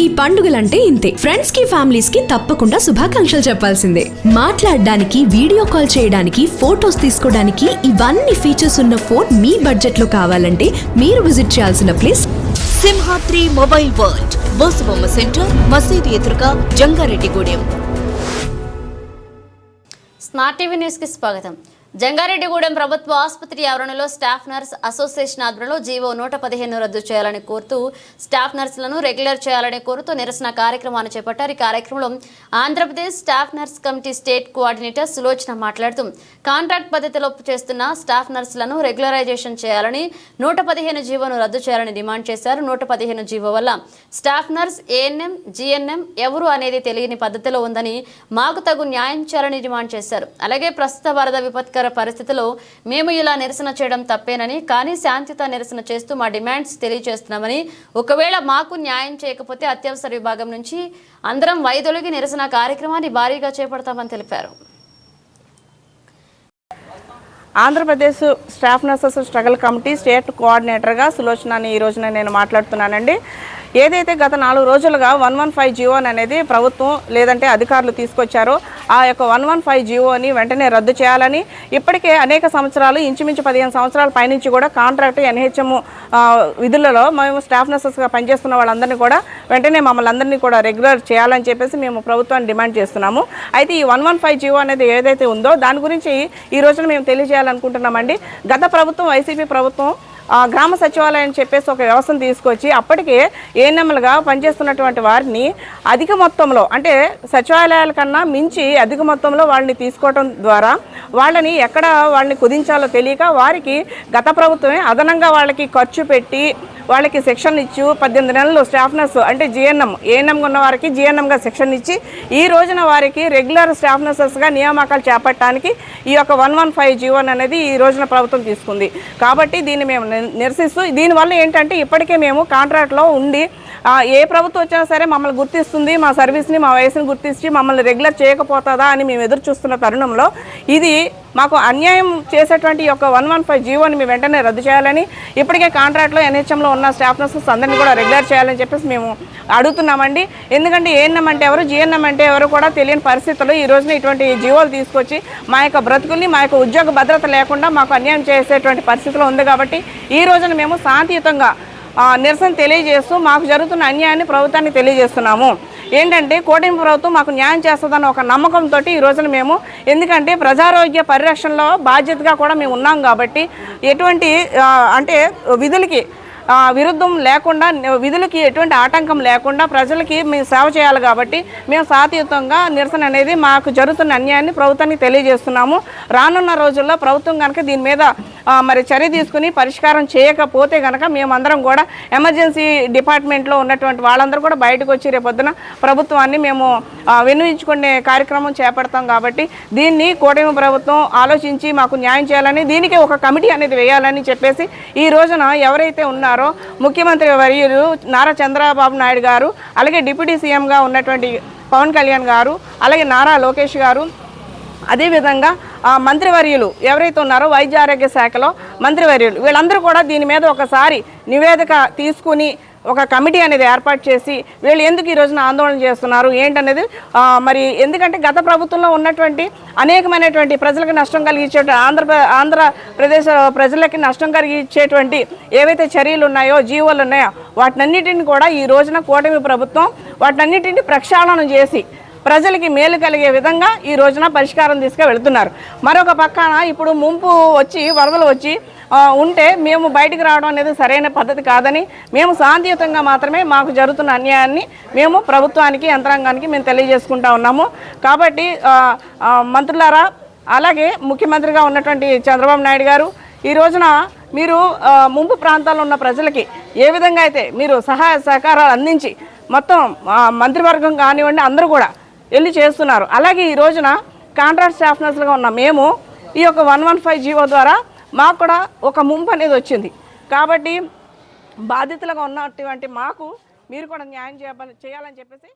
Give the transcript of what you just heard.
ఈ పండుగలంటే ఇంతే. ఫ్రెండ్స్కి ఫ్యామిలీస్కి తప్పకుండా శుభాకాంక్షలు చెప్పాల్సిందే. మాట్లాడడానికి వీడియో కాల్ చేయడానికి ఫోటోస్ తీసుకోవడానికి ఇవన్నీ ఫీచర్స్ ఉన్న ఫోన్ మీ బడ్జెట్లో కావాలంటే మీరు విజిట్ చేయాల్సిన place Simhadri mobile world Bosubomma center మసీదు ఎదురుగా జంగారెడ్డిగూడెం స్మార్ట్ టీవీ న్యూస్కి స్వాగతం. జంగారెడ్డిగూడెం ప్రభుత్వ ఆసుపత్రి ఆవరణలో స్టాఫ్ నర్స్ అసోసియేషన్ ఆధ్వర్యంలో జీవో నూట పదిహేను రద్దు చేయాలని కోరుతూ స్టాఫ్ నర్సులను రెగ్యులర్ చేయాలని కోరుతూ నిరసన కార్యక్రమాన్ని చేపట్టారు. ఈ కార్యక్రమంలో Andhra Pradesh staff nurse committee state coordinator Sulochana మాట్లాడుతూ కాంట్రాక్ట్ పద్ధతిలో చేస్తున్న స్టాఫ్ నర్సులను రెగ్యులరైజేషన్ చేయాలని నూట పదిహేను జీవోను రద్దు చేయాలని డిమాండ్ చేశారు. నూట పదిహేను జీవో వల్ల స్టాఫ్ నర్స్ ఏఎన్ఎం జిఎన్ఎం ఎవరు అనేది తెలియని పద్ధతిలో ఉందని మాకు తగు న్యాయం చేయాలని డిమాండ్ చేశారు. అలాగే ప్రస్తుత వరద విపత్కర పరిస్థితిలో మేము ఇలా నిరసన చేయడం తప్పేనని కానీ శాంతియుత నిరసన చేస్తూ మా డిమాండ్స్ తెలియజేస్తున్నామని ఒకవేళ మాకు న్యాయం చేయకపోతే అత్యవసర విభాగం నుంచి అందరం వైదొలిగి నిరసన కార్యక్రమాన్ని భారీగా చేపడతామని తెలిపారు. Andhra Pradesh staff nurses struggle committee state కోఆర్డినేటర్గా సులోచనని ఈ రోజున నేను మాట్లాడుతున్నానండి. ఏదైతే గత నాలుగు రోజులుగా వన్ వన్ ఫైవ్ జీవోని అనేది ప్రభుత్వం లేదంటే అధికారులు తీసుకొచ్చారో ఆ యొక్క వన్ వన్ ఫైవ్ జీవోని వెంటనే రద్దు చేయాలని ఇప్పటికే అనేక సంవత్సరాలు ఇంచుమించు పదిహేను సంవత్సరాల పైనుంచి కూడా కాంట్రాక్ట్ ఎన్హెచ్ఎం విధులలో మేము స్టాఫ్ నర్సెస్గా పనిచేస్తున్న వాళ్ళందరినీ కూడా వెంటనే మమ్మల్ని అందరినీ కూడా రెగ్యులర్ చేయాలని చెప్పేసి మేము ప్రభుత్వాన్ని డిమాండ్ చేస్తున్నాము. అయితే ఈ వన్ వన్ ఫైవ్ జీవో అనేది ఏదైతే ఉందో దాని గురించి ఈ రోజున మేము తెలియజేయాలనుకుంటున్నామండి. గత ప్రభుత్వం వైసీపీ ప్రభుత్వం గ్రామ సచివాలయం చెప్పేసి ఒక వ్యవస్థను తీసుకొచ్చి అప్పటికే ఏఎన్ఎంలుగా పనిచేస్తున్నటువంటి వారిని అధిక మొత్తంలో అంటే సచివాలయాల కన్నా మించి అధిక మొత్తంలో వాళ్ళని తీసుకోవడం ద్వారా వాళ్ళని ఎక్కడ వాళ్ళని కుదించాలో తెలియక వారికి గత ప్రభుత్వమే అదనంగా వాళ్ళకి ఖర్చు పెట్టి వాళ్ళకి శిక్షణ ఇచ్చు పద్దెనిమిది నెలలు స్టాఫ్ నర్స్ అంటే జిఎన్ఎం ఏఎన్ఎం ఉన్న వారికి జిఎన్ఎంగా శిక్షణ ఇచ్చి ఈ రోజున వారికి రెగ్యులర్ స్టాఫ్ నర్సెస్గా నియామకాలు చేపట్టడానికి ఈ యొక్క వన్ వన్ ఫైవ్ జీవన్ అనేది ఈ రోజున ప్రభుత్వం తీసుకుంది. కాబట్టి దీన్ని మేము నిరసిస్తూ దీనివల్ల ఏంటంటే ఇప్పటికే మేము కాంట్రాక్ట్లో ఉండి ఏ ప్రభుత్వం వచ్చినా సరే మమ్మల్ని గుర్తిస్తుంది మా సర్వీస్ని మా వయసుని గుర్తించి మమ్మల్ని రెగ్యులర్ చేయకపోతుందా అని మేము ఎదురు చూస్తున్న తరుణంలో ఇది మాకు అన్యాయం చేసేటువంటి యొక్క వన్ వన్ ఫైవ్ జీవోని మేము వెంటనే రద్దు చేయాలని ఇప్పటికే కాంట్రాక్ట్లో ఎన్హెచ్ఎంలో ఉన్న స్టాఫ్ నర్సెస్ అందరినీ కూడా రెగ్యులర్ చేయాలని చెప్పేసి మేము అడుగుతున్నామండి. ఎందుకంటే ఏఎన్ఎం అంటే ఎవరు జిఎన్ఎం అంటే ఎవరు కూడా తెలియని పరిస్థితుల్లో ఈ రోజున ఇటువంటి జీవోలు తీసుకొచ్చి మా యొక్క బ్రతుకుల్ని మా యొక్క ఉద్యోగ భద్రత లేకుండా మాకు అన్యాయం చేసేటువంటి పరిస్థితిలో ఉంది కాబట్టి ఈ రోజున మేము శాంతియుతంగా నిరసన తెలియజేస్తూ మాకు జరుగుతున్న అన్యాయాన్ని ప్రభుత్వాన్ని తెలియజేస్తున్నాము. ఏంటంటే కూటమి ప్రభుత్వం మాకు న్యాయం చేస్తుందన్న ఒక నమ్మకంతో ఈ రోజున మేము ఎందుకంటే ప్రజారోగ్య పరిరక్షణలో బాధ్యతగా కూడా మేము ఉన్నాం కాబట్టి ఎటువంటి అంటే విధులకి విరుద్ధం లేకుండా విధులకి ఎటువంటి ఆటంకం లేకుండా ప్రజలకి మేము సేవ చేయాలి కాబట్టి మేము సాతీయుతంగా నిరసన అనేది మాకు జరుగుతున్న అన్యాయాన్ని ప్రభుత్వానికి తెలియజేస్తున్నాము. రానున్న రోజుల్లో ప్రభుత్వం కనుక దీని మీద మరి చర్య తీసుకుని పరిష్కారం చేయకపోతే కనుక మేమందరం కూడా ఎమర్జెన్సీ డిపార్ట్మెంట్లో ఉన్నటువంటి వాళ్ళందరూ కూడా బయటకు వచ్చి రేపొద్దున ప్రభుత్వాన్ని మేము వినియోగించుకునే కార్యక్రమం చేపడతాం కాబట్టి దీన్ని కూటమి ప్రభుత్వం ఆలోచించి మాకు న్యాయం చేయాలని దీనికి ఒక కమిటీ అనేది వేయాలని చెప్పేసి ఈ రోజున ఎవరైతే ఉన్నారో ముఖ్యమంత్రి వర్యులు నారా చంద్రబాబు నాయుడు గారు అలాగే డిప్యూటీ సీఎంగా ఉన్నటువంటి పవన్ కళ్యాణ్ గారు అలాగే నారా లోకేష్ గారు. అదేవిధంగా ఆ, మంత్రివర్యులు ఎవరైతే ఉన్నారో వైద్య ఆరోగ్య శాఖలో మంత్రివర్యులు వీళ్ళందరూ కూడా దీని మీద ఒకసారి నివేదిక తీసుకుని ఒక కమిటీ అనేది ఏర్పాటు చేసి వీళ్ళు ఎందుకు ఈ రోజున ఆందోళన చేస్తున్నారు? ఏంటనేది మరి ఎందుకంటే గత ప్రభుత్వంలో ఉన్నటువంటి అనేకమైనటువంటి ప్రజలకు నష్టం కలిగించే ఆంధ్ర ఆంధ్రప్రదేశ్ ప్రజలకి నష్టం కలిగించేటువంటి ఏవైతే చర్యలు ఉన్నాయో జీవోలు ఉన్నాయో వాటినన్నిటిని కూడా ఈ రోజున కూటమి ప్రభుత్వం వాటినన్నిటిని ప్రక్షాళన చేసి ప్రజలకి మేలు కలిగే విధంగా ఈ రోజున పరిష్కారం తీసుకు వెళుతున్నారు మరొక పక్కన ఇప్పుడు ముంపు వచ్చి వరదలు వచ్చి ఉంటే మేము బయటికి రావడం అనేది సరైన పద్ధతి కాదని మేము శాంతియుతంగా మాత్రమే మాకు జరుగుతున్న అన్యాయాన్ని మేము ప్రభుత్వానికి యంత్రాంగానికి మేము తెలియజేసుకుంటా ఉన్నాము. కాబట్టి మంత్రులారా అలాగే ముఖ్యమంత్రిగా ఉన్నటువంటి చంద్రబాబు నాయుడు గారు ఈ రోజున మీరు ముంపు ప్రాంతాల్లో ఉన్న ప్రజలకి ఏ విధంగా అయితే మీరు సహాయ సహకారాలు అందించి మొత్తం మంత్రివర్గం కానివ్వండి అందరూ కూడా వెళ్ళి చేస్తున్నారు. అలాగే ఈ రోజున కాంట్రాక్ట్ స్టాఫ్నర్స్గా ఉన్న మేము ఈ యొక్క వన్ వన్ ఫైవ్ జీవో ద్వారా మాకు కూడా ఒక ముంపు అనేది వచ్చింది. కాబట్టి బాధితులుగా ఉన్నటువంటి మాకు మీరు కూడా న్యాయం చేయాలని చేయాలని చెప్పేసి